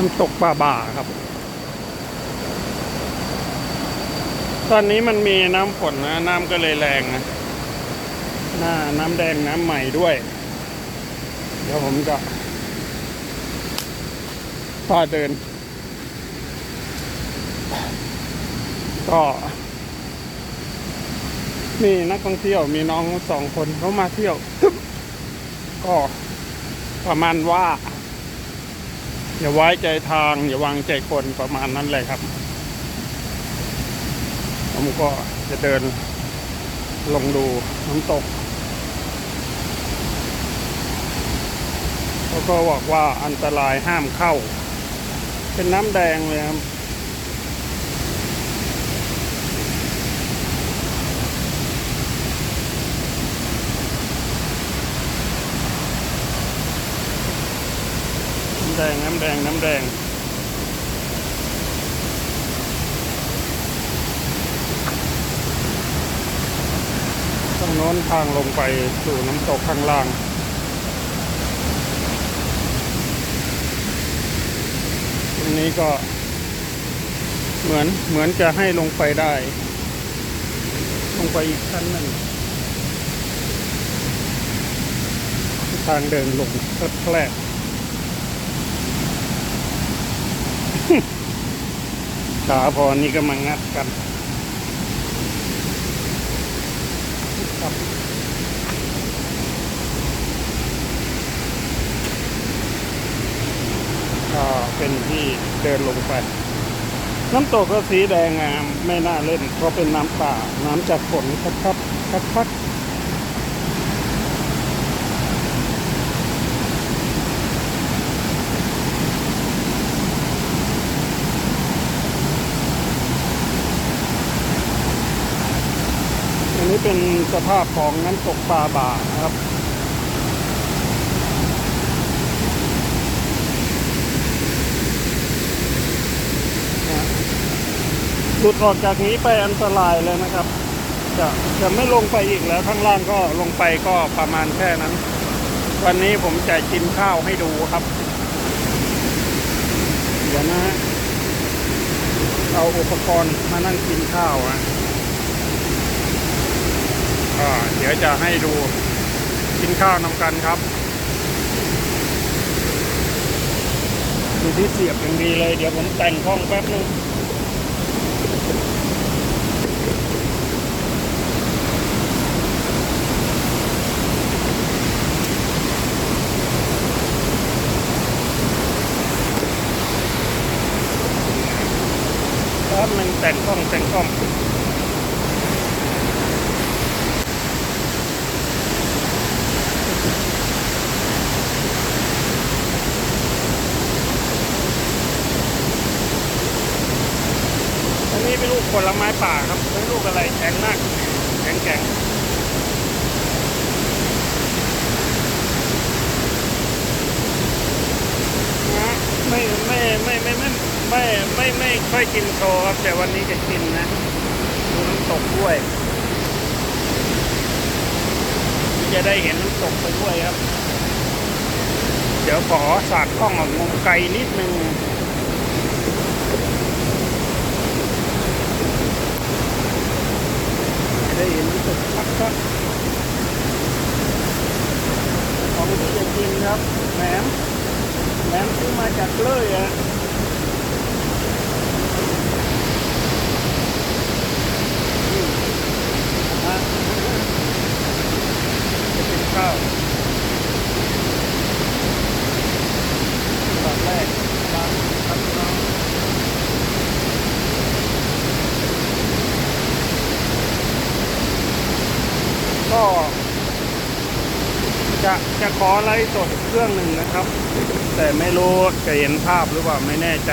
น้ำตกป่าบ่าครับ ตอนนี้มันมีน้ำฝนนะ น้ำก็เลยแรงนะ หน้าน้ำแดงน้ำใหม่ด้วย เดี๋ยวผมจะพาเดิน ก็มีนักท่องเที่ยวมีน้องสองคนเขามาเที่ยว ก็ประมาณว่า อย่าไว้ใจทาง อย่าวางใจคนประมาณนั้นเลยครับ ผมก็จะเดินลงดูน้ำตกเขาก็บอกว่าอันตรายห้ามเข้า เป็นน้ำแดงเลยครับ แดงน้ำแดงน้ำแดงตรงโน้นทางลงไปสู่น้ำตกข้างล่างตรงนี้ก็เหมือนเหมือนจะให้ลงไปได้ ลงไปอีกชั้นหนึ่งทางเดินลงแคลบ ขาพอนี่ก็มางัดกันครับก็เป็นที่เดินลงไป น้ำตกก็สีแดงงามไม่น่าเล่นเพราะเป็นน้ำป่า น้ำจากฝนคัดคัดคัดคัด นี้เป็นสภาพของน้ำตกปลาบ่านะครับ หลุดออกจากนี้ไปอันตรายเลยนะครับ จะจะไม่ลงไปอีกแล้วข้างล่างก็ลงไปก็ประมาณแค่นั้น วันนี้ผมจะกินข้าวให้ดูครับ เดี๋ยวนะฮะเอาอุปกรณ์มานั่งกินข้าวอะ เดี๋ยวจะให้ดูกินข้าวนำกันครับดูที่เสียบอย่างดีเลย เดี๋ยวผมแต่งห้องแป๊บนึงแป๊บนึงแต่งกล้องแต่งกล้อง เป็นลูกผลไม้ป่าครับเป็นลูกอะไรแข็งมากแข็งแข็งนะไม่ไม่ไม่ไม่ไม่ไม่ไม่ไม่ค่อยกินโชว์ครับ แต่วันนี้จะกินนะดูน้ำตกด้วย จะได้เห็นน้ำตกไปด้วยครับ เดี๋ยวขอสาดกล้องออกมุมไกลนิดนึง จะได้เห็น ครับของที่จะกินครับแหนมแหนมซื้อมาจากเลยอะนี่นะจะเป็นข้าวตอนแรกร้านครับน้อง ก็จะจะขอไลฟ์สดเครื่องหนึ่งนะครับ แต่ไม่รู้จะเห็นภาพหรือเปล่าไม่แน่ใจ